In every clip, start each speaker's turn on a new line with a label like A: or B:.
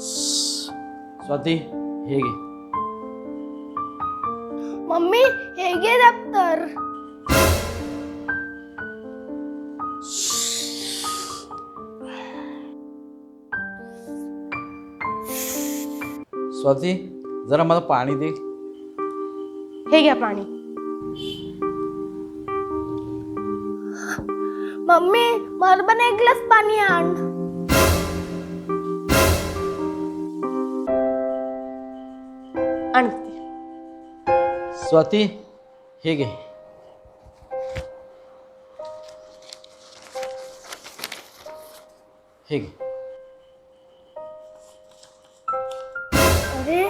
A: स्वाती हे घे.
B: मम्मी हे घे दप्तर.
A: स्वाती जरा मला पाणी दे.
C: हे घ्या पाणी.
B: मम्मी मला पण एक ग्लास पाणी आण.
C: आणते.
A: स्वाती हे घे. हे घे.
B: अरे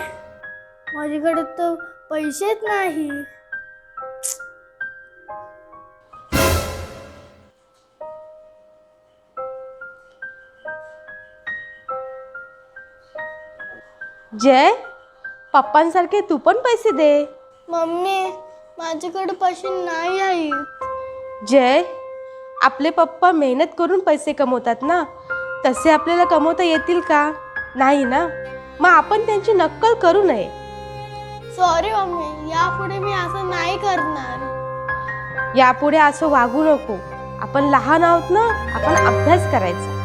B: माझ्याकडे तर पैसेच नाही.
C: जय. पप्पांसारखे तू पण पैसे दे.
B: मम्मी माझ्याकडे पैसे नाही आहेत
C: जय आपले पप्पा मेहनत करून पैसे कमवतात ना? तसे आपल्याला कमवता येतील का? नाही ना? मग आपण त्यांची नक्कल करू नये.
B: सॉरी मम्मी यापुढे मी असं नाही करणार.
C: यापुढे असं वागू नको. आपण लहान आहोत ना आपण अभ्यास करायचा.